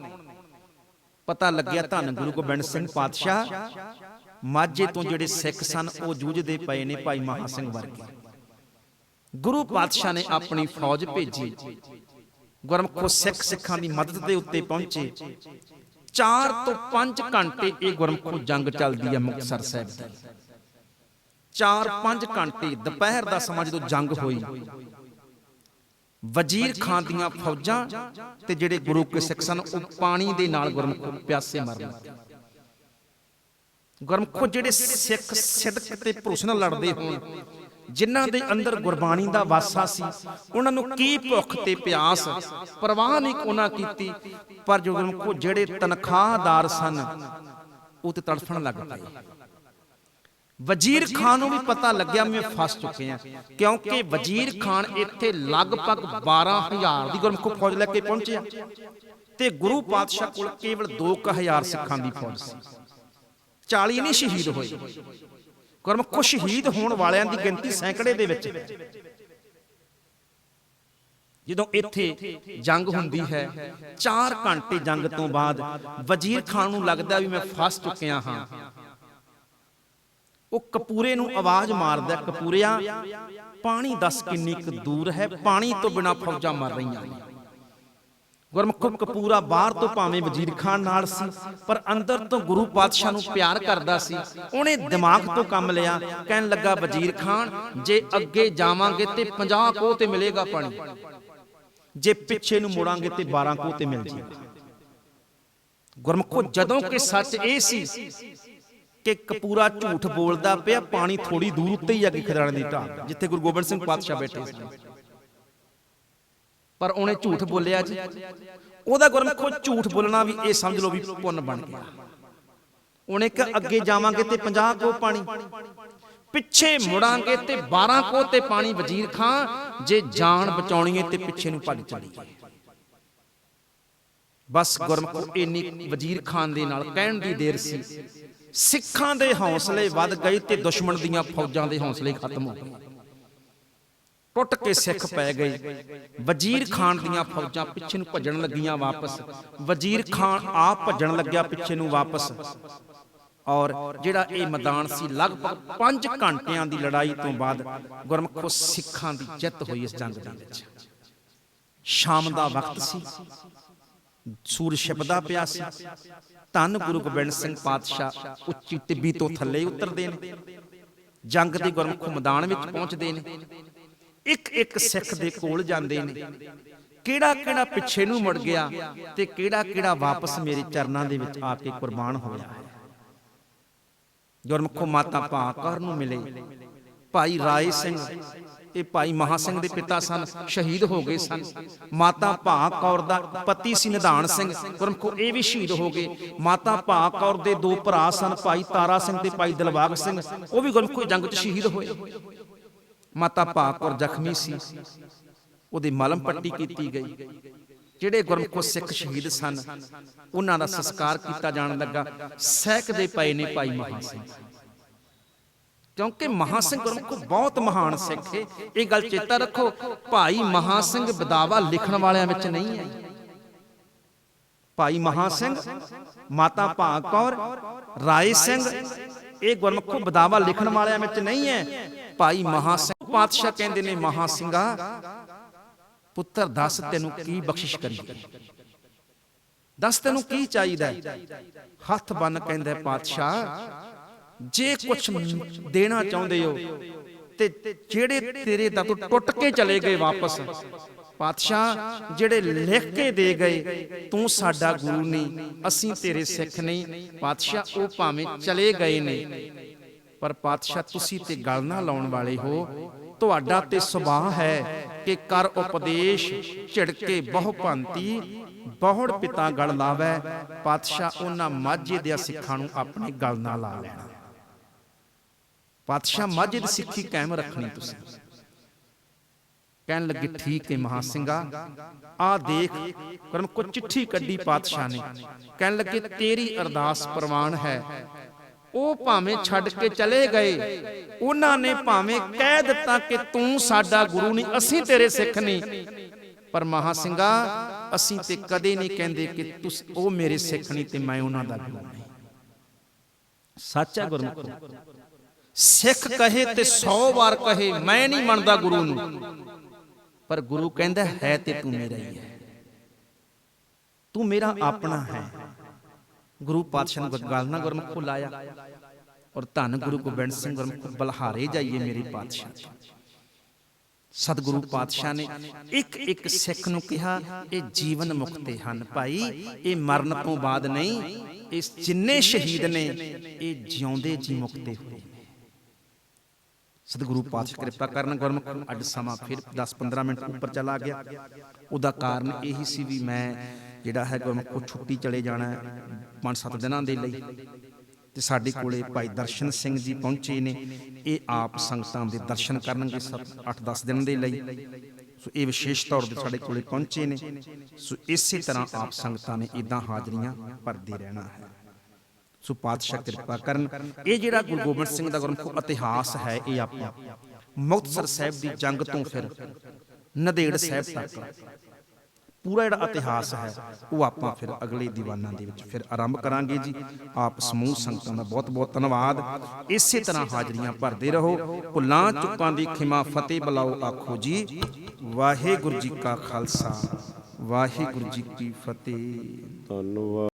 ਪਤਾ ਲੱਗਿਆ ਧੰਨ ਗੁਰੂ ਗੋਬਿੰਦ ਸਿੰਘ ਪਾਤਸ਼ਾਹ। ਮਾਝੇ ਤੋਂ ਜਿਹੜੇ ਸਿੱਖ ਸਨ, ਉਹ ਜੂਝਦੇ ਪਏ ਨੇ ਭਾਈ ਮਹਾ ਸਿੰਘ ਵਰਗੇ। ਗੁਰੂ ਪਾਤਸ਼ਾਹ ਨੇ ਆਪਣੀ ਫੌਜ ਭੇਜੀ। ਗੁਰਮਖੋ ਸਿੱਖ ਸਿੱਖਾਂ ਦੀ ਮਦਦ ਦੇ ਉੱਤੇ ਪਹੁੰਚੇ। 4 ਤੋਂ 5 ਘੰਟੇ ਇਹ ਗੁਰਮਖੋ ਜੰਗ ਚੱਲਦੀ ਹੈ ਮੁਕਤਸਰ ਸਾਹਿਬ ਦੀ। 4-5 ਘੰਟੇ, ਦੁਪਹਿਰ ਦਾ ਸਮਾਂ ਜਦੋਂ ਜੰਗ ਹੋਈ ਵਜ਼ੀਰ ਖਾਨ ਦੀਆਂ ਫੌਜਾਂ ਤੇ ਜਿਹੜੇ ਗੁਰੂ ਕੇ ਸਿੱਖ ਸਨ ਉਹ ਪਾਣੀ ਦੇ ਨਾਲ ਗੁਰਮਖੋ ਪਿਆਸੇ ਮਰਨ ਗੁਰਮਖੋ ਜਿਹੜੇ ਸਿੱਖ ਸਿੱਧਕ ਤੇ ਭਰੋਸੇ ਨਾਲ ਲੜਦੇ ਹੋਣ ਜਿਨ੍ਹਾਂ ਦੇ ਅੰਦਰ ਗੁਰਬਾਣੀ ਦਾ ਵਾਸਾ ਸੀ ਉਹਨਾਂ ਨੂੰ ਕੀ ਭੁੱਖ ਤੇ ਪਿਆਸ? ਪਰਵਾਹ ਨਹੀਂ ਉਹਨਾਂ ਕੀਤੀ ਪਰ ਜੋ ਗੁਰਮਖੋ ਜਿਹੜੇ ਤਨਖਾਹਦਾਰ ਸਨ ਉਹ ਤੇ ਤੜਫਣ ਲੱਗ ਪਏ। ਵਜ਼ੀਰ ਖਾਨ ਨੂੰ ਵੀ ਪਤਾ ਲੱਗਿਆ ਮੈਂ ਫਸ ਚੁੱਕੇ ਆ ਕਿਉਂਕਿ ਵਜ਼ੀਰ ਖਾਨ ਇੱਥੇ ਲਗਭਗ 12000 ਦੀ ਗੁਰਮੁਖ ਫੌਜ ਲੈ ਕੇ ਪਹੁੰਚਿਆ ਤੇ ਗੁਰੂ ਪਾਤਸ਼ਾਹ ਕੋਲ ਕੇਵਲ 2000 ਸਿੱਖਾਂ ਦੀ ਫੌਜ ਸੀ। 40 ਨਹੀਂ ਸ਼ਹੀਦ ਹੋਏ। ਗੁਰਮੁਖ ਸ਼ਹੀਦ ਹੋਣ ਵਾਲਿਆਂ ਦੀ ਗਿਣਤੀ ਸੈਂਕੜੇ ਦੇ ਵਿੱਚ ਜਦੋਂ ਇੱਥੇ ਜੰਗ ਹੁੰਦੀ ਹੈ 4 ਘੰਟੇ ਜੰਗ ਤੋਂ ਬਾਅਦ ਵਜ਼ੀਰ ਖਾਨ ਨੂੰ ਲੱਗਦਾ ਵੀ ਮੈਂ ਫਸ ਚੁੱਕਿਆ ਹਾਂ। ਉਹ ਕਪੂਰੇ ਨੂੰ ਆਵਾਜ਼ ਮਾਰਦਾ ਕਪੂਰਿਆ, ਪਾਣੀ ਦੱਸ ਕਿੰਨੀ ਕੁ ਦੂਰ ਹੈ? ਪਾਣੀ ਤੋਂ ਬਿਨਾ ਫੌਜਾਂ ਮਰ ਰਹੀਆਂ ਨੇ। ਗੁਰਮੁਖ, ਕਪੂਰਾ ਬਾਹਰ ਤੋਂ ਭਾਵੇਂ ਵਜ਼ੀਰ ਖਾਨ ਨਾਲ ਸੀ, ਪਰ ਅੰਦਰ ਤੋਂ ਗੁਰੂ ਪਾਤਸ਼ਾਹ ਨੂੰ ਪਿਆਰ ਕਰਦਾ ਸੀ। ਉਹਨੇ ਦਿਮਾਗ ਤੋਂ ਕੰਮ ਲਿਆ। ਕਹਿਣ ਲੱਗਾ, ਵਜ਼ੀਰ ਖਾਨ, ਜੇ ਅੱਗੇ ਜਾਵਾਂਗੇ ਤੇ 50 ਕੋਹ ਤੇ ਮਿਲੇਗਾ ਪਾਣੀ। ਜੇ ਪਿੱਛੇ ਨੂੰ ਮੁੜਾਂਗੇ ਤੇ 12 ਕੋਹ ਤੇ ਮਿਲ ਜਾਏਗਾ ਗੁਰਮੁਖੋ, ਜਦੋਂ ਕਿ ਸੱਚ ਇਹ ਸੀ ਕਿ ਕਪੂਰਾ ਝੂਠ ਬੋਲਦਾ ਪਿਆ, ਪਾਣੀ ਥੋੜੀ ਦੂਰ ਉੱਤੇ ਹੀ ਆ ਕੇ ਖਿਦਰਾਣੇ ਦੀ ਢਾਬ ਜਿੱਥੇ ਗੁਰੂ ਗੋਬਿੰਦ ਸਿੰਘ ਪਾਤਸ਼ਾਹ ਬੈਠੇ ਸਨ ਪਰ ਉਹਨੇ ਝੂਠ ਬੋਲਿਆ ਜੀ। ਉਹਦਾ ਗੁਰਮਖੋ ਝੂਠ ਬੋਲਣਾ ਵੀ ਇਹ ਸਮਝ ਲਓ ਵੀ ਪੁੰਨ ਬਣ ਗਿਆ। ਉਹਨੇ ਕਿ ਅੱਗੇ ਜਾਵਾਂਗੇ ਤੇ 50 ਕੋ ਪਾਣੀ, ਪਿੱਛੇ ਮੁੜਾਂਗੇ ਤੇ 12 ਕੋ ਤੇ ਪਾਣੀ ਵਜ਼ੀਰ ਖਾਂ, ਜੇ ਜਾਨ ਬਚਾਉਣੀ ਹੈ ਤੇ ਪਿੱਛੇ ਨੂੰ ਭੱਜ ਚੱਲੀਏ ਬਸ ਗੁਰਮਖੋ ਇੰਨੀ ਵਜ਼ੀਰ ਖਾਨ ਦੇ ਨਾਲ ਕਹਿਣ ਦੀ ਦੇਰ ਸੀ। ਸਿੱਖਾਂ ਦੇ ਹੌਸਲੇ ਵੱਧ ਗਏ ਤੇ ਦੁਸ਼ਮਣ ਦੀਆਂ ਫੌਜਾਂ ਦੇ ਹੌਸਲੇ ਖਤਮ ਹੋ ਗਏ। ਟੁੱਟ ਕੇ ਸਿੱਖ ਪੈ ਗਏ। ਵਜ਼ੀਰ ਖਾਨ ਦੀਆਂ ਫੌਜਾਂ ਪਿੱਛੇ ਨੂੰ ਭੱਜਣ ਲੱਗੀਆਂ ਵਾਪਸ। ਵਜ਼ੀਰ ਖਾਨ ਆਪ ਭੱਜਣ ਲੱਗਿਆ ਪਿੱਛੇ ਨੂੰ ਵਾਪਸ। ਔਰ ਜਿਹੜਾ ਇਹ ਮੈਦਾਨ ਸੀ, ਲਗਭਗ 5 ਘੰਟਿਆਂ ਦੀ ਲੜਾਈ ਤੋਂ ਬਾਅਦ ਗੁਰਮਖੋ ਸਿੱਖਾਂ ਦੀ ਜਿੱਤ ਹੋਈ ਇਸ ਜੰਗ ਦੇ ਵਿੱਚ। ਸ਼ਾਮ ਦਾ ਵਕਤ ਸੀ। ਸੂਰਜ ਛਿਪਦਾ ਪਿਆ ਸੀ। ਧੰਨ ਗੁਰੂ ਗੋਬਿੰਦ ਸਿੰਘ ਪਾਤਸ਼ਾਹ ਉੱਚੀ ਟਿੱਬੀ ਤੋਂ ਥੱਲੇ ਉਤਰਦੇ ਨੇ। ਜੰਗ ਦੇ ਗੁਰਮੁਖ ਮੈਦਾਨ ਵਿੱਚ ਪਹੁੰਚਦੇ ਨੇ। ਇੱਕ ਇੱਕ ਸਿੱਖ ਦੇ ਕੋਲ ਜਾਂਦੇ ਨੇ। ਕਿਹੜਾ ਕਿਹੜਾ ਪਿੱਛੇ ਨੂੰ ਮੁੜ ਗਿਆ ਤੇ ਕਿਹੜਾ ਕਿਹੜਾ ਵਾਪਸ ਮੇਰੇ ਚਰਨਾਂ ਦੇ ਵਿੱਚ ਆ ਕੇ ਕੁਰਬਾਨ ਹੋਇਆ ਹੈ ਗੁਰਮੁਖੋ ਮਾਤਾ ਭਾਕਰ ਨੂੰ ਮਿਲੇ। ਭਾਈ ਰਾਏ ਸਿੰਘ, ਇਹ ਭਾਈ ਮਹਾ ਸਿੰਘ ਦੇ ਪਿਤਾ ਸਨ, ਸ਼ਹੀਦ ਹੋ ਗਏ ਸਨ। ਮਾਤਾ ਭਾ ਕੌਰ ਦਾ ਪਤੀ ਸੀ ਨਿਧਾਨ ਸਿੰਘ ਗੁਰਮਖੋ ਇਹ ਵੀ ਸ਼ਹੀਦ ਹੋ ਗਏ। ਮਾਤਾ ਭਾ ਕੌਰ ਦੇ ਦੋ ਭਰਾ ਸਨ, ਭਾਈ ਤਾਰਾ ਸਿੰਘ ਤੇ ਭਾਈ ਦਿਲਬਾਗ ਸਿੰਘ, ਉਹ ਵੀ ਗੁਰਮਖੋ ਜੰਗ 'ਚ ਸ਼ਹੀਦ ਹੋਏ। ਮਾਤਾ ਭਾ ਕੌਰ ਜ਼ਖਮੀ ਸੀ। ਉਹਦੀ ਮਲਮ ਪੱਟੀ ਕੀਤੀ ਗਈ। ਜਿਹੜੇ ਗੁਰਮਖੋ ਸਿੱਖ ਸ਼ਹੀਦ ਸਨ, ਉਹਨਾਂ ਦਾ ਸੰਸਕਾਰ ਕੀਤਾ ਜਾਣ ਲੱਗਾ। ਸਹਿਕਦੇ ਪਏ ਨੇ ਭਾਈ ਮਹਾ ਸਿੰਘ। ਕਿਉਂਕਿ ਮਹਾ ਸਿੰਘ ਗੁਰਮੁਖ ਬਹੁਤ ਮਹਾਨ ਸਿੱਖ ਹੈ ਇਹ ਗੱਲ ਚੇਤਾ ਰੱਖੋ ਭਾਈ ਮਹਾ ਸਿੰਘ ਬਦਾਵਾ ਲਿਖਣ ਵਾਲਿਆਂ ਵਿੱਚ ਨਹੀਂ ਹੈ। ਭਾਈ ਮਹਾ ਸਿੰਘ ਮਾਤਾ ਭਾਗ ਕੌਰ ਰਾਏ ਸਿੰਘ ਇਹ ਗੁਰਮੁਖ ਬਦਾਵਾ ਲਿਖਣ ਵਾਲਿਆਂ ਵਿੱਚ ਨਹੀਂ ਹੈ। ਭਾਈ ਮਹਾ ਸਿੰਘ ਪਾਤਸ਼ਾਹ ਕਹਿੰਦੇ ਨੇ ਮਹਾ ਸਿੰਘਾ ਪੁੱਤਰ ਦੱਸ ਤੈਨੂੰ ਕੀ ਬਖਸ਼ਿਸ਼ ਕਰੀਏ ਦੱਸ ਤੈਨੂੰ ਕੀ ਚਾਹੀਦਾ ਹੈ? ਹੱਥ ਬੰਨ ਕਹਿੰਦਾ ਪਾਤਸ਼ਾਹ ਜੇ ਕੁਝ ਦੇਣਾ ਚਾਹੁੰਦੇ ਹੋ ਤੇ ਜਿਹੜੇ ਤੇਰੇ ਦਰ ਤੋਂ ਟੁੱਟ ਕੇ ਚਲੇ ਗਏ ਵਾਪਸ ਪਾਤਸ਼ਾਹ ਜਿਹੜੇ ਲਿਖ ਕੇ ਦੇ ਗਏ ਤੂੰ ਸਾਡਾ ਗੁਰੂ ਨਹੀਂ ਅਸੀਂ ਤੇਰੇ ਸਿੱਖ ਨਹੀਂ ਪਾਤਸ਼ਾਹ ਉਹ ਭਾਵੇਂ ਚਲੇ ਗਏ ਨੇ। ਪਰ ਪਾਤਸ਼ਾਹ ਤੁਸੀਂ ਤੇ ਗੱਲ ਨਾ ਲਾਉਣ ਵਾਲੇ ਹੋ। ਤੁਹਾਡਾ ਤੇ ਸੁਭਾਅ ਹੈ ਕਿ ਕਰ ਉਪਦੇਸ਼ ਝਿੜਕੇ ਬਹੁ ਭੰਤੀ ਬਹੁੜ ਪਿਤਾ ਗਲ ਲਾਵੇ। ਪਾਤਸ਼ਾਹ ਉਹਨਾਂ ਮਾਝੇ ਦੇ ਸਿੱਖਾਂ ਨੂੰ ਆਪਣੇ ਗਲ ਨਾਲ ਲਾ ਲੈਣਾ। ਪਾਤਸ਼ਾਹ ਮਾਝੇ ਦੀ ਸਿੱਖੀ ਕਾਇਮ ਰੱਖਣੀ ਤੁਸੀਂ। ਕਹਿਣ ਲੱਗੇ ਠੀਕ ਹੈ ਮਹਾ ਸਿੰਘਾ ਆ ਦੇਖ ਕਰਮ ਕੋ ਚਿੱਠੀ ਕੱਢੀ ਪਾਤਸ਼ਾਹ ਨੇ। ਕਹਿਣ ਲੱਗੇ ਤੇਰੀ ਅਰਦਾਸ ਪ੍ਰਵਾਨ ਹੈ। ਉਹ ਭਾਵੇਂ ਛੱਡ ਕੇ ਚਲੇ ਗਏ। ਉਹਨਾਂ ਨੇ ਭਾਵੇਂ ਕਹਿ ਦਿੱਤਾ ਕਿ ਤੂੰ ਸਾਡਾ ਗੁਰੂ ਨਹੀਂ ਅਸੀਂ ਤੇਰੇ ਸਿੱਖ ਨਹੀਂ। ਪਰ ਮਹਾ ਸਿੰਘਾ ਅਸੀਂ ਤੇ ਕਦੇ ਨਹੀਂ ਕਹਿੰਦੇ ਕਿ ਤੁਸੀਂ ਉਹ ਮੇਰੇ ਸਿੱਖ ਨਹੀਂ ਤੇ ਮੈਂ ਉਹਨਾਂ ਦਾ ਗੁਰੂ ਨਹੀਂ। ਸੱਚ ਹੈ ਗੁਰਮੁਖੋ। ਸਿੱਖ ਕਹੇ ਤੇ 100 ਵਾਰ ਕਹੇ ਮੈਂ ਨਹੀਂ ਮੰਨਦਾ ਗੁਰੂ ਨੂੰ। ਪਰ ਗੁਰੂ ਕਹਿੰਦਾ ਹੈ ਤੇ ਤੂੰ ਮੇਰਾ ਹੀ ਹੈ। ਤੂੰ ਮੇਰਾ ਆਪਣਾ ਹੈ। ਗੁਰੂ ਪਾਤਸ਼ਾਹ ਨੇ ਗੱਲ ਨਾ ਗੁਰਮੁਖ ਲਾਇਆ। ਔਰ ਧੰਨ ਗੁਰੂ ਗੋਬਿੰਦ ਸਿੰਘ ਗੁਰਮੁਖ ਬਲਹਾਰੇ ਜਾਈਏ ਮੇਰੇ ਪਾਤਸ਼ਾਹ ਸਤਿਗੁਰੂ ਪਾਤਸ਼ਾਹ ਨੇ ਇੱਕ ਇੱਕ ਸਿੱਖ ਨੂੰ ਕਿਹਾ ਇਹ ਜੀਵਨ ਮੁਕਤੇ ਹਨ ਭਾਈ ਇਹ ਮਰਨ ਤੋਂ ਬਾਅਦ ਨਹੀਂ ਇਸ ਜਿੰਨੇ ਸ਼ਹੀਦ ਨੇ ਇਹ ਜਿਉਂਦੇ ਜੀ ਮੁਕਤੇ ਹੋਏ। ਸਤਿਗੁਰੂ ਪਾਤਸ਼ਾਹ ਕਿਰਪਾ ਕਰਨ ਗੁਰਮੁਖ ਅੱਜ ਸਮਾਂ ਫਿਰ 10-15 ਮਿੰਟ ਉੱਪਰ ਚਲਾ ਗਿਆ। ਉਹਦਾ ਕਾਰਨ ਇਹੀ ਸੀ ਵੀ ਮੈਂ ਜਿਹੜਾ ਹੈ ਗੁਰਮੁਖ ਛੁੱਟੀ ਚਲੇ ਜਾਣਾ 5-7 ਦਿਨਾਂ ਦੇ ਲਈ। ਤੇ ਸਾਡੇ ਕੋਲੇ ਭਾਈ ਦਰਸ਼ਨ ਸਿੰਘ ਜੀ ਪਹੁੰਚੇ ਨੇ। ਇਹ ਆਪ ਸੰਗਤਾਂ ਦੇ ਦਰਸ਼ਨ ਕਰਨਗੇ 8-10 ਦਿਨ ਦੇ ਲਈ। ਸੋ ਇਹ ਵਿਸ਼ੇਸ਼ ਤੌਰ ਤੇ ਸਾਡੇ ਕੋਲੇ ਪਹੁੰਚੇ ਨੇ। ਸੋ ਇਸੇ ਤਰ੍ਹਾਂ ਆਪ ਸੰਗਤਾਂ ਨੇ ਇਦਾਂ ਹਾਜ਼ਰੀਆਂ ਭਰਦੇ ਰਹਿਣਾ ਹੈ। ਸੋ ਪਾਤਸ਼ਾਹ ਕਿਰਪਾ ਕਰਨ। ਇਹ ਜਿਹੜਾ ਗੁਰੂ ਗੋਬਿੰਦ ਸਿੰਘ ਦਾ ਗੁਰਮੁਖ ਇਤਿਹਾਸ ਹੈ ਇਹ ਆਪਾਂ ਮੁਕਤਸਰ ਸਾਹਿਬ ਦੀ ਜੰਗ ਤੋਂ ਫਿਰ ਨਦੇੜ ਸਾਹਿਬ ਤੱਕ। ਪੂਰਾ ਜਿਹੜਾ ਇਤਿਹਾਸ ਹੈ ਉਹ ਆਪਾਂ ਫਿਰ ਅਗਲੇ ਦੀਵਾਨਾਂ ਦੇ ਵਿੱਚ ਫਿਰ ਆਰੰਭ ਕਰਾਂਗੇ ਜੀ। ਆਪ ਸਮੂਹ ਸੰਗਤਾਂ ਦਾ ਬਹੁਤ ਬਹੁਤ ਧੰਨਵਾਦ। ਇਸੇ ਤਰ੍ਹਾਂ ਹਾਜ਼ਰੀਆਂ ਭਰਦੇ ਰਹੋ। ਭੁੱਲਾਂ ਚੁੱਕਾਂ ਦੀ ਖਿਮਾ ਫਤਿਹ ਬੁਲਾਓ ਆਖੋ ਜੀ। ਵਾਹਿਗੁਰੂ ਜੀ ਕਾ ਖਾਲਸਾ। ਵਾਹਿਗੁਰੂ ਜੀ ਕੀ ਫਤਿਹ। ਧੰਨਵਾਦ।